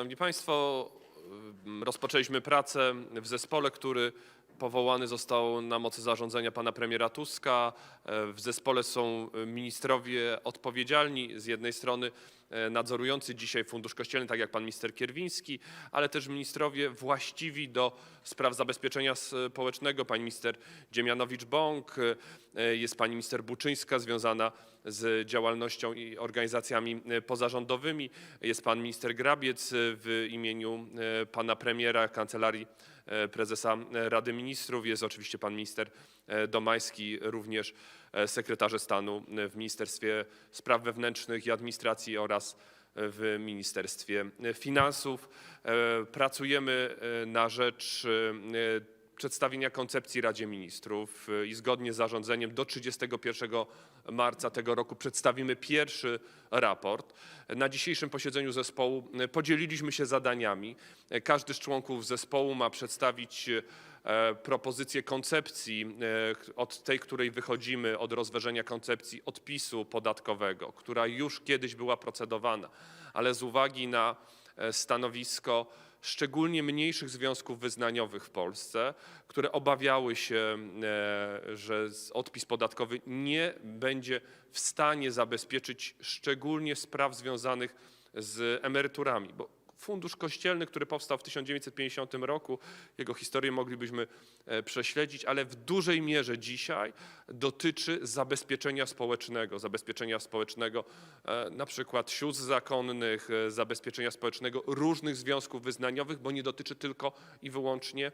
Szanowni Państwo, rozpoczęliśmy pracę w zespole, który powołany został na mocy zarządzenia pana premiera Tuska. E, W zespole są ministrowie odpowiedzialni, z jednej strony nadzorujący dzisiaj Fundusz Kościelny, tak jak pan minister Kierwiński, ale też ministrowie właściwi do spraw zabezpieczenia społecznego, pani minister Dziemianowicz-Bąk, e, jest pani minister Buczyńska związana z działalnością i organizacjami e, pozarządowymi, jest pan minister Grabiec e, w imieniu e, pana premiera, kancelarii e, prezesa e, Rady Ministrów, jest oczywiście pan minister e, Domański, również. e, sekretarze stanu e, w Ministerstwie Spraw Wewnętrznych i Administracji oraz w Ministerstwie Finansów. E, Pracujemy e, na rzecz e, przedstawienia koncepcji Radzie Ministrów e, i zgodnie z zarządzeniem do 31 marca tego roku przedstawimy pierwszy raport. Na dzisiejszym posiedzeniu zespołu e, podzieliliśmy się zadaniami. E, Każdy z członków zespołu ma przedstawić e, propozycję koncepcji, od tej, której wychodzimy, od rozważenia koncepcji odpisu podatkowego, która już kiedyś była procedowana, ale z uwagi na e, stanowisko szczególnie mniejszych związków wyznaniowych w Polsce, które obawiały się, e, że odpis podatkowy nie będzie w stanie zabezpieczyć szczególnie spraw związanych z emeryturami, bo Fundusz Kościelny, który powstał w 1950 roku, jego historię moglibyśmy e, prześledzić, ale w dużej mierze dzisiaj dotyczy zabezpieczenia społecznego, zabezpieczenia społecznego e, na przykład sióstr zakonnych, e, zabezpieczenia społecznego różnych związków wyznaniowych, bo nie dotyczy tylko i wyłącznie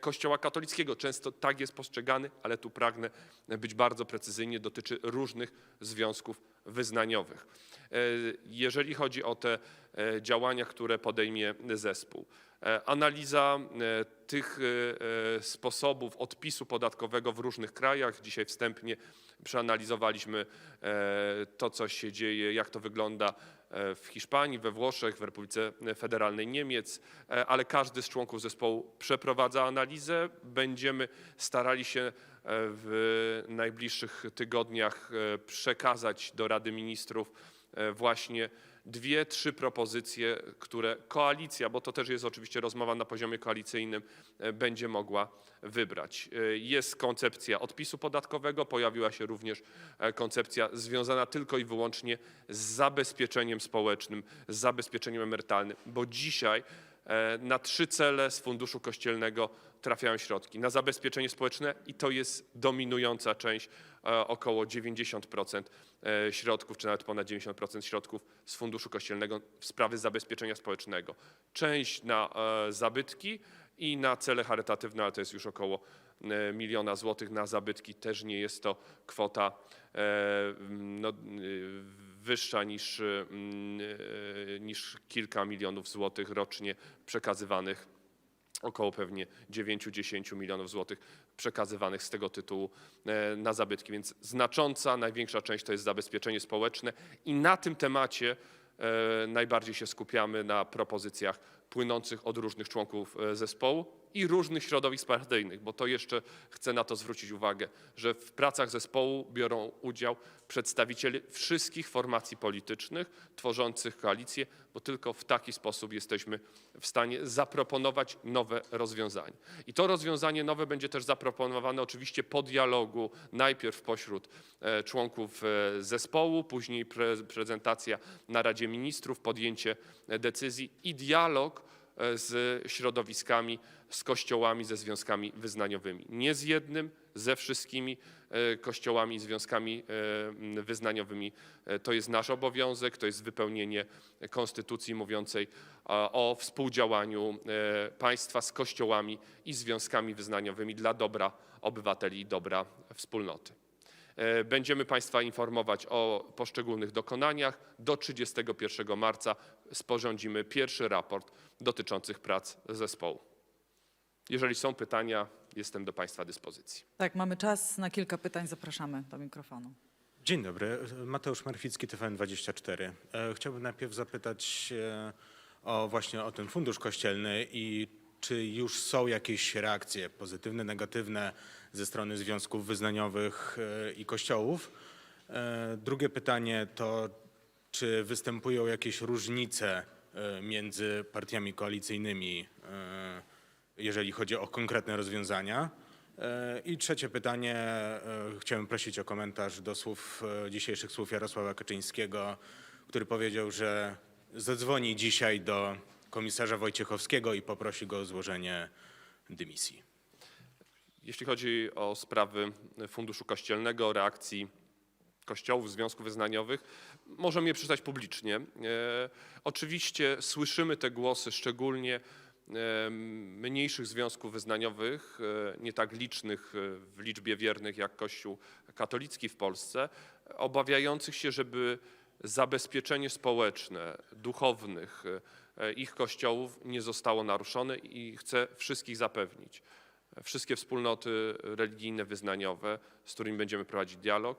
Kościoła katolickiego. Często tak jest postrzegany, ale tu pragnę być bardzo precyzyjnie, dotyczy różnych związków wyznaniowych. Jeżeli chodzi o te e, działania, które podejmie zespół. E, Analiza e, tych sposobów odpisu podatkowego w różnych krajach. Dzisiaj wstępnie przeanalizowaliśmy to, co się dzieje, jak to wygląda w Hiszpanii, we Włoszech, w Republice Federalnej Niemiec, ale każdy z członków zespołu przeprowadza analizę. Będziemy starali się w najbliższych tygodniach przekazać do Rady Ministrów właśnie dwie, trzy propozycje, które koalicja, bo to też jest oczywiście rozmowa na poziomie koalicyjnym, e, będzie mogła wybrać. E, Jest koncepcja odpisu podatkowego, pojawiła się również e, koncepcja związana tylko i wyłącznie z zabezpieczeniem społecznym, z zabezpieczeniem emerytalnym, bo dzisiaj na trzy cele z Funduszu Kościelnego trafiają środki. Na zabezpieczenie społeczne i to jest dominująca część, około 90% e, środków, czy nawet ponad 90% środków z Funduszu Kościelnego w sprawy zabezpieczenia społecznego. Część na e, zabytki i na cele charytatywne, ale to jest już około e, miliona złotych na zabytki. Też nie jest to kwota e, no, wyższa niż, niż kilka milionów złotych rocznie przekazywanych około pewnie 9-10 milionów złotych przekazywanych z tego tytułu e, na zabytki. Więc znacząca, największa część to jest zabezpieczenie społeczne i na tym temacie e, najbardziej się skupiamy na propozycjach płynących od różnych członków e, zespołu i różnych środowisk partyjnych, bo to jeszcze chcę na to zwrócić uwagę, że w pracach zespołu biorą udział przedstawiciele wszystkich formacji politycznych tworzących koalicję, bo tylko w taki sposób jesteśmy w stanie zaproponować nowe rozwiązanie. I to rozwiązanie nowe będzie też zaproponowane oczywiście po dialogu, najpierw pośród e, członków e, zespołu, później pre, prezentacja na Radzie Ministrów, podjęcie e, decyzji i dialog z środowiskami, z kościołami, ze związkami wyznaniowymi. Nie z jednym, ze wszystkimi e, kościołami i związkami e, wyznaniowymi. E, To jest nasz obowiązek, to jest wypełnienie konstytucji mówiącej o współdziałaniu państwa z kościołami i związkami wyznaniowymi dla dobra obywateli i dobra wspólnoty. Będziemy Państwa informować o poszczególnych dokonaniach. Do 31 marca sporządzimy pierwszy raport dotyczących prac zespołu. Jeżeli są pytania, jestem do Państwa dyspozycji. Tak, mamy czas na kilka pytań. Zapraszamy do mikrofonu. Dzień dobry, Mateusz Marficki, TVN24. E, Chciałbym najpierw zapytać e, o właśnie o ten fundusz kościelny i czy już są jakieś reakcje pozytywne, negatywne ze strony związków wyznaniowych e, i kościołów. Drugie pytanie to, czy występują jakieś różnice między partiami koalicyjnymi, e, jeżeli chodzi o konkretne rozwiązania? E, I trzecie pytanie, e, chciałem prosić o komentarz do słów, e, dzisiejszych słów Jarosława Kaczyńskiego, który powiedział, że zadzwoni dzisiaj do komisarza Wojciechowskiego i poprosi go o złożenie dymisji. Jeśli chodzi o sprawy Funduszu Kościelnego, reakcji kościołów, związków wyznaniowych, możemy je przeczytać publicznie. E, oczywiście słyszymy te głosy, szczególnie e, mniejszych związków wyznaniowych, e, nie tak licznych w liczbie wiernych jak Kościół katolicki w Polsce, obawiających się, żeby zabezpieczenie społeczne, duchownych ich kościołów nie zostało naruszone i chcę wszystkich zapewnić wszystkie wspólnoty religijne, wyznaniowe, z którymi będziemy prowadzić dialog.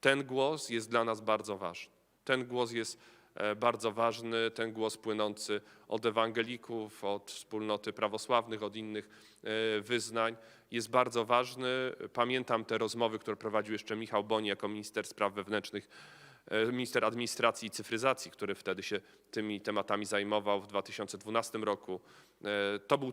Ten głos jest dla nas bardzo ważny. Ten głos jest e, bardzo ważny, ten głos płynący od ewangelików, od wspólnoty prawosławnych, od innych e, wyznań jest bardzo ważny. Pamiętam te rozmowy, które prowadził jeszcze Michał Boni jako minister spraw wewnętrznych, e, minister administracji i cyfryzacji, który wtedy się tymi tematami zajmował w 2012 roku. To był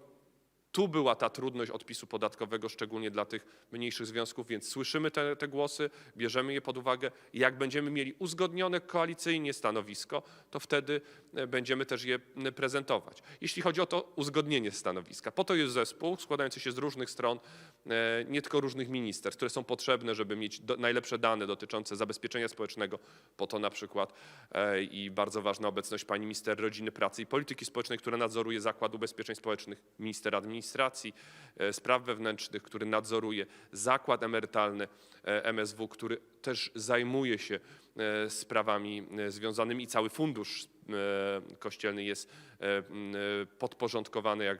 tu była ta trudność odpisu podatkowego, szczególnie dla tych mniejszych związków, więc słyszymy te, te głosy, bierzemy je pod uwagę. Jak będziemy mieli uzgodnione koalicyjnie stanowisko, to wtedy e, będziemy też je prezentować. Jeśli chodzi o to uzgodnienie stanowiska, po to jest zespół składający się z różnych stron, e, nie tylko różnych ministerstw, które są potrzebne, żeby mieć do, najlepsze dane dotyczące zabezpieczenia społecznego, po to na przykład e, i bardzo ważna obecność pani minister rodziny, pracy i polityki społecznej, która nadzoruje Zakład Ubezpieczeń Społecznych, minister administracji, e, spraw wewnętrznych, który nadzoruje zakład emerytalny e, MSW, który też zajmuje się e, sprawami związanymi i cały fundusz kościelny jest podporządkowany jak,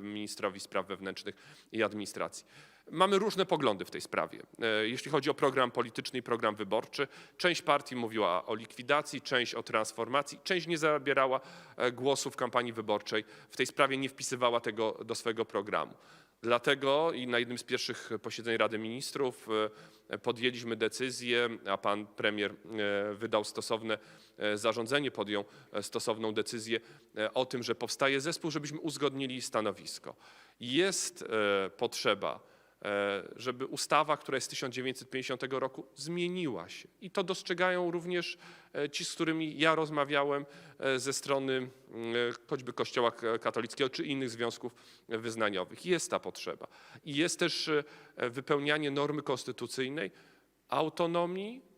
ministrowi spraw wewnętrznych i administracji. Mamy różne poglądy w tej sprawie. E, Jeśli chodzi o program polityczny i program wyborczy, część partii mówiła o likwidacji, część o transformacji, część nie zabierała e, głosu w kampanii wyborczej. W tej sprawie nie wpisywała tego do swojego programu. Dlatego i na jednym z pierwszych posiedzeń Rady Ministrów e, podjęliśmy decyzję, a pan premier wydał stosowne zarządzenie, podjął stosowną decyzję o tym, że powstaje zespół, żebyśmy uzgodnili stanowisko. Jest potrzeba żeby ustawa, która jest z 1950 roku, zmieniła się. I to dostrzegają również e, ci, z którymi ja rozmawiałem e, ze strony choćby Kościoła katolickiego czy innych związków wyznaniowych. Jest ta potrzeba. I jest też e, wypełnianie normy konstytucyjnej autonomii e,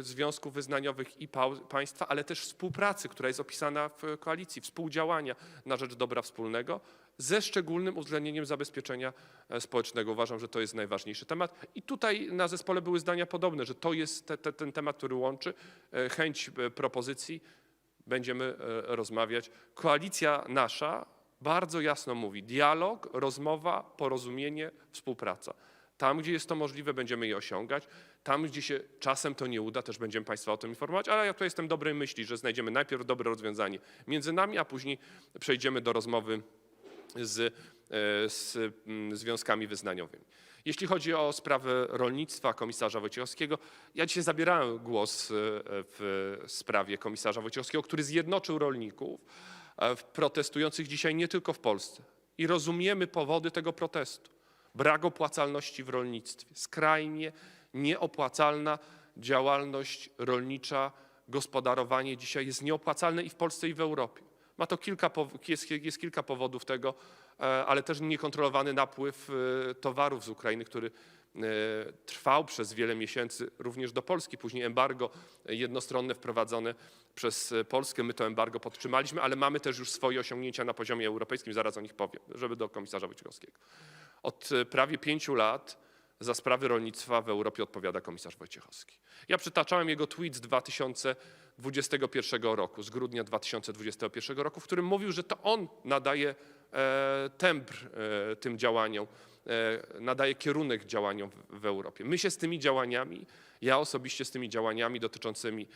związków wyznaniowych i państwa, ale też współpracy, która jest opisana w koalicji, współdziałania na rzecz dobra wspólnego, ze szczególnym uwzględnieniem zabezpieczenia e, społecznego. Uważam, że to jest najważniejszy temat. I tutaj na zespole były zdania podobne, że to jest te, te, ten temat, który łączy e, chęć e, propozycji. Będziemy e, rozmawiać. Koalicja nasza bardzo jasno mówi: dialog, rozmowa, porozumienie, współpraca. Tam, gdzie jest to możliwe, będziemy je osiągać. Tam, gdzie się czasem to nie uda, też będziemy Państwa o tym informować, ale ja tu jestem dobrej myśli, że znajdziemy najpierw dobre rozwiązanie między nami, a później przejdziemy do rozmowy z, e, z mm, związkami wyznaniowymi. Jeśli chodzi o sprawę rolnictwa komisarza Wojciechowskiego, ja dzisiaj zabierałem głos e, w sprawie komisarza Wojciechowskiego, który zjednoczył rolników e, protestujących dzisiaj nie tylko w Polsce. I rozumiemy powody tego protestu. Brak opłacalności w rolnictwie, skrajnie nieopłacalna działalność rolnicza, gospodarowanie dzisiaj jest nieopłacalne i w Polsce, i w Europie. Ma to kilka, jest, jest kilka powodów tego, e, ale też niekontrolowany napływ e, towarów z Ukrainy, który e, trwał przez wiele miesięcy również do Polski. Później embargo jednostronne wprowadzone przez Polskę. My to embargo podtrzymaliśmy, ale mamy też już swoje osiągnięcia na poziomie europejskim. Zaraz o nich powiem, żeby do komisarza Wojciechowskiego. Od prawie pięciu lat za sprawy rolnictwa w Europie odpowiada komisarz Wojciechowski. Ja przytaczałem jego tweet z 2021 roku, z grudnia 2021 roku, w którym mówił, że to on nadaje e, e, tym działaniom, e, nadaje kierunek działaniom w, w Europie. My się z tymi działaniami, ja osobiście z tymi działaniami dotyczącymi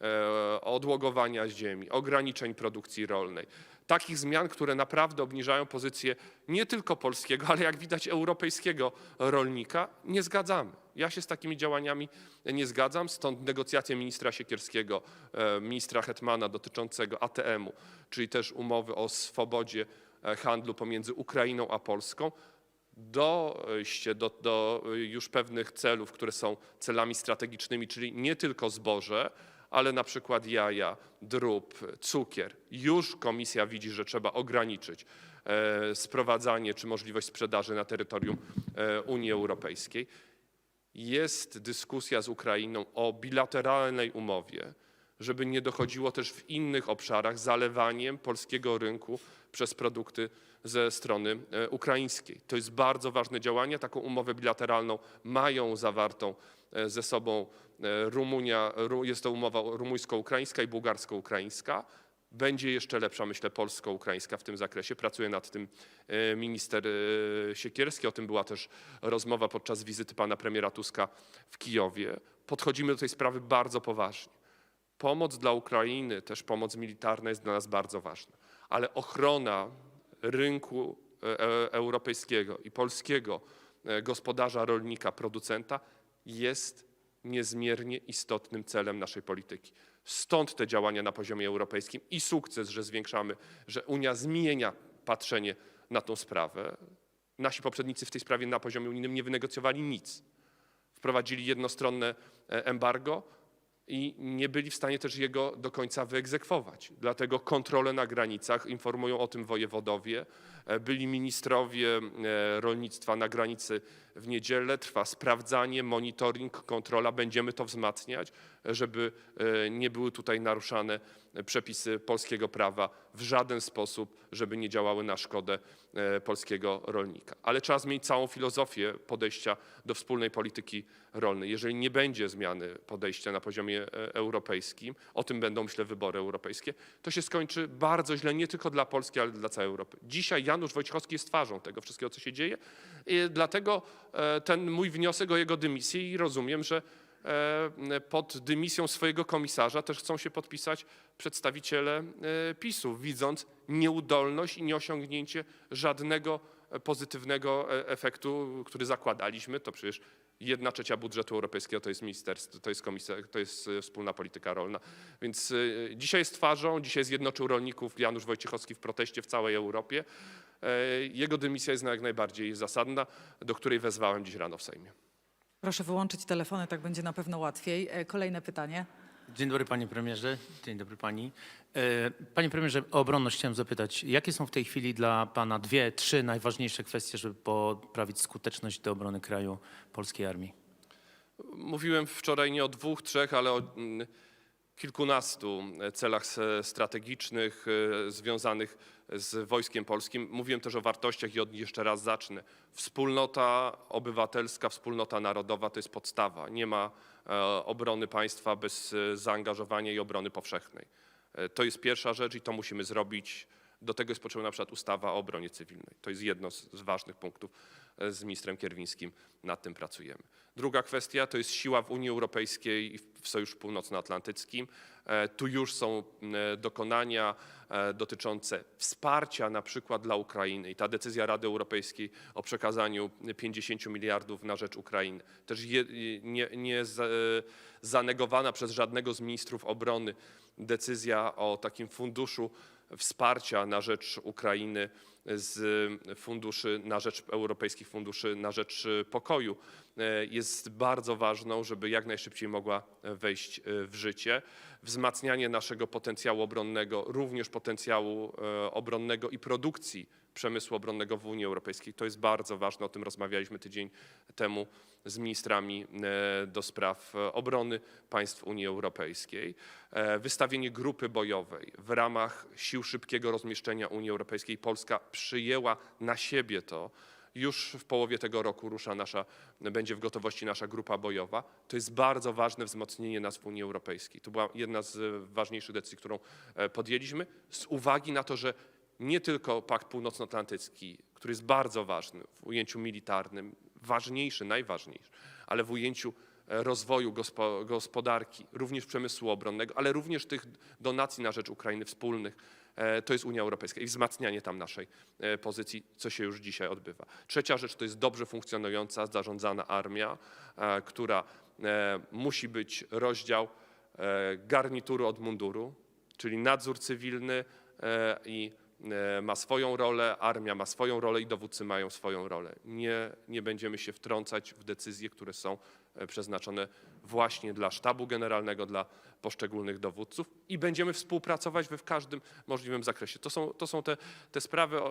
e, odłogowania ziemi, ograniczeń produkcji rolnej, takich zmian, które naprawdę obniżają pozycję nie tylko polskiego, ale jak widać europejskiego rolnika, nie zgadzamy. Ja się z takimi działaniami nie zgadzam, stąd negocjacje ministra Siekierskiego, e, ministra Hetmana dotyczącego ATM-u, czyli też umowy o swobodzie e, handlu pomiędzy Ukrainą a Polską, dojście do, do już pewnych celów, które są celami strategicznymi, czyli nie tylko zboże, ale na przykład jaja, drób, cukier. Już komisja widzi, że trzeba ograniczyć e, sprowadzanie czy możliwość sprzedaży na terytorium e, Unii Europejskiej. Jest dyskusja z Ukrainą o bilateralnej umowie, żeby nie dochodziło też w innych obszarach zalewaniem polskiego rynku przez produkty ze strony e, ukraińskiej. To jest bardzo ważne działanie. Taką umowę bilateralną mają zawartą e, ze sobą e, Rumunia, Ru- jest to umowa rumuńsko-ukraińska i bułgarsko-ukraińska. Będzie jeszcze lepsza, myślę, polsko-ukraińska w tym zakresie. Pracuje nad tym minister Siekierski. O tym była też rozmowa podczas wizyty pana premiera Tuska w Kijowie. Podchodzimy do tej sprawy bardzo poważnie. Pomoc dla Ukrainy, też pomoc militarna jest dla nas bardzo ważna, ale ochrona rynku e, e, europejskiego i polskiego e, gospodarza, rolnika, producenta jest niezmiernie istotnym celem naszej polityki. Stąd te działania na poziomie europejskim i sukces, że zwiększamy, że Unia zmienia patrzenie na tą sprawę. Nasi poprzednicy w tej sprawie na poziomie unijnym nie wynegocjowali nic. Wprowadzili jednostronne embargo, i nie byli w stanie też jego do końca wyegzekwować. Dlatego kontrole na granicach, informują o tym wojewodowie, byli ministrowie e, rolnictwa na granicy w niedzielę, trwa sprawdzanie, monitoring, kontrola, będziemy to wzmacniać, żeby e, nie były tutaj naruszane przepisy polskiego prawa w żaden sposób, żeby nie działały na szkodę e, polskiego rolnika. Ale trzeba zmienić całą filozofię podejścia do wspólnej polityki rolnej. Jeżeli nie będzie zmiany podejścia na poziomie e, europejskim, o tym będą, myślę, wybory europejskie, to się skończy bardzo źle nie tylko dla Polski, ale dla całej Europy. Dzisiaj Janusz Wojciechowski jest twarzą tego wszystkiego, co się dzieje i dlatego e, ten mój wniosek o jego dymisję i rozumiem, że e, pod dymisją swojego komisarza też chcą się podpisać przedstawiciele e, PiSu, widząc nieudolność i nieosiągnięcie żadnego pozytywnego efektu, który zakładaliśmy. To przecież jedna trzecia budżetu europejskiego to jest ministerstwo, to jest komisja, to jest wspólna polityka rolna. Więc dzisiaj jest twarzą, dzisiaj zjednoczył rolników Janusz Wojciechowski w proteście w całej Europie. E, Jego dymisja jest jak najbardziej zasadna, do której wezwałem dziś rano w Sejmie. Proszę wyłączyć telefony, tak będzie na pewno łatwiej. E, Kolejne pytanie. Dzień dobry panie premierze, dzień dobry pani. E, Panie premierze, o obronność chciałem zapytać, jakie są w tej chwili dla pana dwie, trzy najważniejsze kwestie, żeby poprawić skuteczność do obrony kraju polskiej armii? Mówiłem wczoraj nie o dwóch, trzech, ale o mm, kilkunastu celach s- strategicznych e, związanych z Wojskiem Polskim. Mówiłem też o wartościach i od nich jeszcze raz zacznę. Wspólnota obywatelska, wspólnota narodowa to jest podstawa. Nie ma e, obrony państwa bez e, zaangażowania i obrony powszechnej. E, To jest pierwsza rzecz i to musimy zrobić. Do tego jest potrzebna na przykład ustawa o obronie cywilnej. To jest jedno z ważnych punktów. E, Z ministrem Kierwińskim nad tym pracujemy. Druga kwestia to jest siła w Unii Europejskiej i w Sojuszu Północnoatlantyckim. E, Tu już są e, dokonania dotyczące wsparcia na przykład dla Ukrainy i ta decyzja Rady Europejskiej o przekazaniu 50 miliardów na rzecz Ukrainy, też je, nie, nie za- zanegowana przez żadnego z ministrów obrony decyzja o takim funduszu wsparcia na rzecz Ukrainy z funduszy na rzecz europejskich funduszy na rzecz pokoju e, jest bardzo ważną, żeby jak najszybciej mogła wejść e, w życie. Wzmacnianie naszego potencjału obronnego, również potencjału e, obronnego i produkcji przemysłu obronnego w Unii Europejskiej. To jest bardzo ważne, o tym rozmawialiśmy tydzień temu z ministrami e, do spraw e, obrony państw Unii Europejskiej. E, Wystawienie grupy bojowej w ramach sił szybkiego rozmieszczenia Unii Europejskiej. Polska przyjęła na siebie to. Już w połowie tego roku rusza nasza, będzie w gotowości nasza grupa bojowa. To jest bardzo ważne wzmocnienie nas w Unii Europejskiej. To była jedna z e, ważniejszych decyzji, którą e, podjęliśmy z uwagi na to, że nie tylko Pakt Północnoatlantycki, który jest bardzo ważny w ujęciu militarnym, ważniejszy, najważniejszy, ale w ujęciu e, rozwoju gospo, gospodarki, również przemysłu obronnego, ale również tych donacji na rzecz Ukrainy wspólnych to jest Unia Europejska i wzmacnianie tam naszej e, pozycji, co się już dzisiaj odbywa. Trzecia rzecz to jest dobrze funkcjonująca, zarządzana armia, e, która e, musi być rozdział e, garnituru od munduru, czyli nadzór cywilny e, i e, ma swoją rolę, armia ma swoją rolę i dowódcy mają swoją rolę. Nie, nie będziemy się wtrącać w decyzje, które są e, przeznaczone właśnie dla sztabu generalnego, dla poszczególnych dowódców i będziemy współpracować we w każdym możliwym zakresie. To są, to są te, te sprawy, e,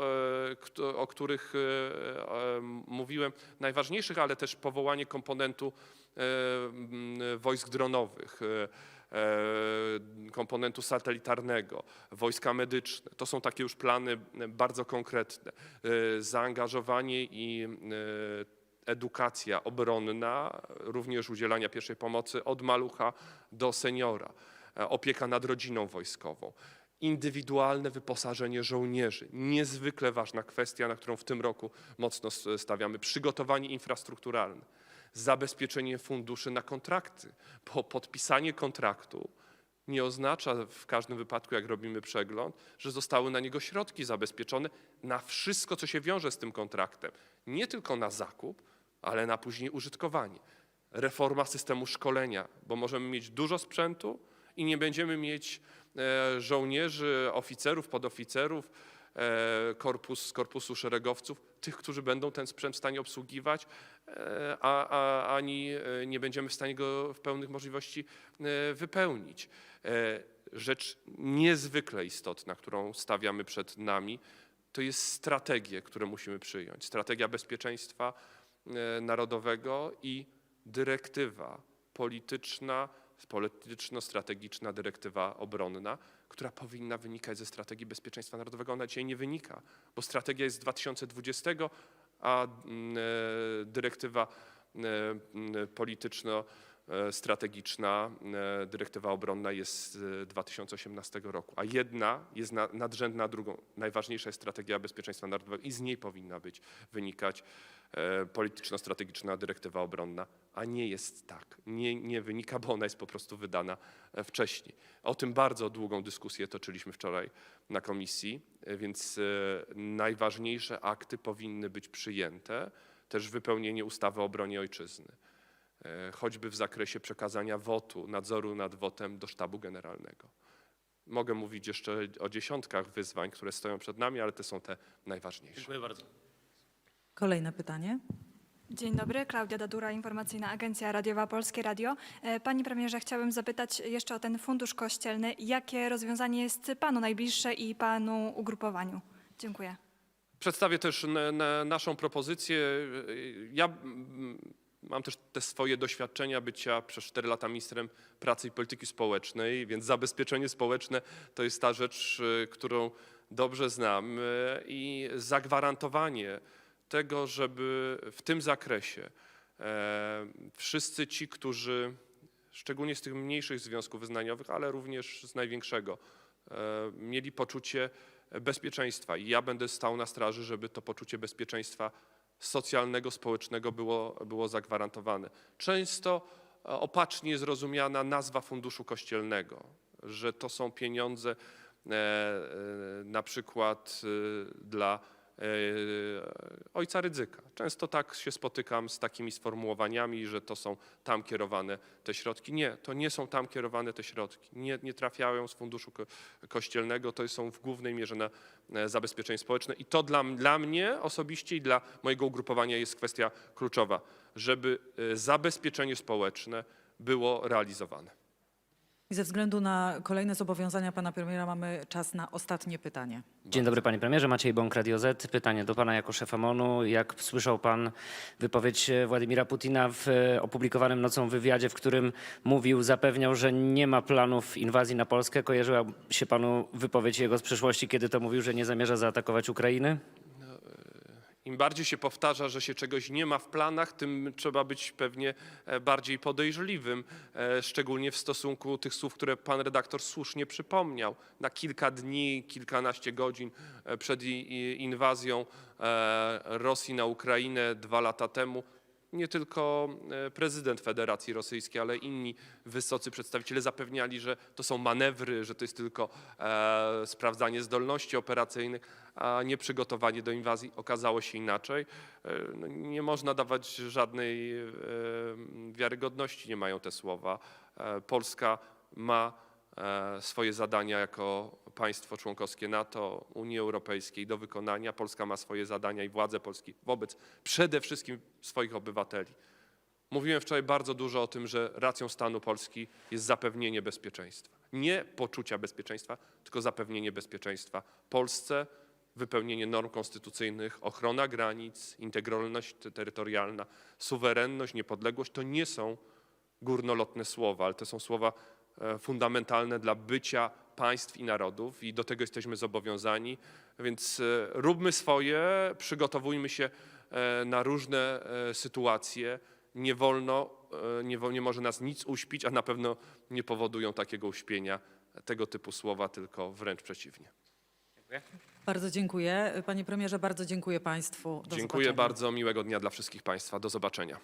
kto- o których e, e, mówiłem, najważniejszych, ale też powołanie komponentu e, wojsk dronowych, e, e, komponentu satelitarnego, wojska medyczne. To są takie już plany e, bardzo konkretne. E, Zaangażowanie i e, edukacja obronna, również udzielania pierwszej pomocy od malucha do seniora, e, opieka nad rodziną wojskową. Indywidualne wyposażenie żołnierzy. Niezwykle ważna kwestia, na którą w tym roku mocno stawiamy. Przygotowanie infrastrukturalne zabezpieczenie funduszy na kontrakty, bo podpisanie kontraktu nie oznacza w każdym wypadku, jak robimy przegląd, że zostały na niego środki zabezpieczone na wszystko, co się wiąże z tym kontraktem. Nie tylko na zakup, ale na później użytkowanie. Reforma systemu szkolenia, bo możemy mieć dużo sprzętu i nie będziemy mieć e, żołnierzy, oficerów, podoficerów, e, korpus, korpusu szeregowców, tych, którzy będą ten sprzęt w stanie obsługiwać, e, a, a, ani nie będziemy w stanie go w pełnych możliwości wypełnić. Rzecz niezwykle istotna, którą stawiamy przed nami, to jest strategie, które musimy przyjąć. Strategia bezpieczeństwa narodowego i dyrektywa polityczna, polityczno-strategiczna dyrektywa obronna, która powinna wynikać ze strategii bezpieczeństwa narodowego. Ona dzisiaj nie wynika, bo strategia jest z 2020, a mm, e, dyrektywa e, mm, polityczno-strategiczna, e, dyrektywa obronna jest z 2018 roku, a jedna jest na, nadrzędna drugą. Najważniejsza jest strategia bezpieczeństwa narodowego i z niej powinna być wynikać e, polityczno-strategiczna dyrektywa obronna, a nie jest tak. Nie, nie wynika, bo ona jest po prostu wydana e, wcześniej. O tym bardzo długą dyskusję toczyliśmy wczoraj na komisji, e, więc e, najważniejsze akty powinny być przyjęte, też wypełnienie ustawy o obronie ojczyzny, e, choćby w zakresie przekazania WOT-u, nadzoru nad WOT-em do sztabu generalnego. Mogę mówić jeszcze o dziesiątkach wyzwań, które stoją przed nami, ale te są te najważniejsze. Dziękuję bardzo. Kolejne pytanie. Dzień dobry, Klaudia Dadura, Informacyjna Agencja Radiowa Polskie Radio. E, Panie premierze, chciałabym zapytać jeszcze o ten fundusz kościelny. Jakie rozwiązanie jest panu najbliższe i panu ugrupowaniu? Dziękuję. Przedstawię też na, na naszą propozycję. Ja mam też te swoje doświadczenia bycia przez 4 lata ministrem pracy i polityki społecznej, więc zabezpieczenie społeczne to jest ta rzecz, y, którą dobrze znam y, i zagwarantowanie tego, żeby w tym zakresie e, wszyscy ci, którzy szczególnie z tych mniejszych związków wyznaniowych, ale również z największego, e, mieli poczucie bezpieczeństwa. I ja będę stał na straży, żeby to poczucie bezpieczeństwa socjalnego, społecznego było, było zagwarantowane. Często e, opacznie zrozumiana nazwa Funduszu Kościelnego, że to są pieniądze e, e, na przykład e, dla ojca Rydzyka. Często tak się spotykam z takimi sformułowaniami, że to są tam kierowane te środki. Nie, to nie są tam kierowane te środki. Nie, nie trafiają z funduszu ko- kościelnego, to są w głównej mierze na e, zabezpieczenie społeczne. I to dla, dla mnie osobiście i dla mojego ugrupowania jest kwestia kluczowa, żeby e, zabezpieczenie społeczne było realizowane. Ze względu na kolejne zobowiązania pana premiera mamy czas na ostatnie pytanie. Dzień dobry panie premierze, Maciej Bąk, Radio Z. Pytanie do pana jako szefa MONU. Jak słyszał pan wypowiedź Władimira Putina w e, opublikowanym nocą wywiadzie, w którym mówił, zapewniał, że nie ma planów inwazji na Polskę. Kojarzyła się panu wypowiedź jego z przeszłości, kiedy to mówił, że nie zamierza zaatakować Ukrainy? Im bardziej się powtarza, że się czegoś nie ma w planach, tym trzeba być pewnie e, bardziej podejrzliwym, e, szczególnie w stosunku tych słów, które pan redaktor słusznie przypomniał. Na kilka dni, kilkanaście godzin e, przed inwazją Rosji na Ukrainę dwa lata temu nie tylko e, prezydent Federacji Rosyjskiej, ale inni wysocy przedstawiciele zapewniali, że to są manewry, że to jest tylko e, sprawdzanie zdolności operacyjnych, a nie przygotowanie do inwazji. Okazało się inaczej. E, no, nie można dawać żadnej e, wiarygodności, nie mają te słowa. E, Polska ma e, swoje zadania jako państwo członkowskie NATO, Unii Europejskiej do wykonania. Polska ma swoje zadania i władze Polski wobec przede wszystkim swoich obywateli. Mówiłem wczoraj bardzo dużo o tym, że racją stanu Polski jest zapewnienie bezpieczeństwa. Nie poczucia bezpieczeństwa, tylko zapewnienie bezpieczeństwa Polsce, wypełnienie norm konstytucyjnych, ochrona granic, integralność terytorialna, suwerenność, niepodległość to nie są górnolotne słowa, ale to są słowa fundamentalne dla bycia państw i narodów i do tego jesteśmy zobowiązani. Więc e, róbmy swoje, przygotowujmy się e, na różne e, sytuacje. Nie wolno, e, nie, nie może nas nic uśpić, a na pewno nie powodują takiego uśpienia tego typu słowa, tylko wręcz przeciwnie. Bardzo dziękuję. Panie premierze, bardzo dziękuję państwu. Do Dziękuję zobaczenia. bardzo, miłego dnia dla wszystkich Państwa. Do zobaczenia.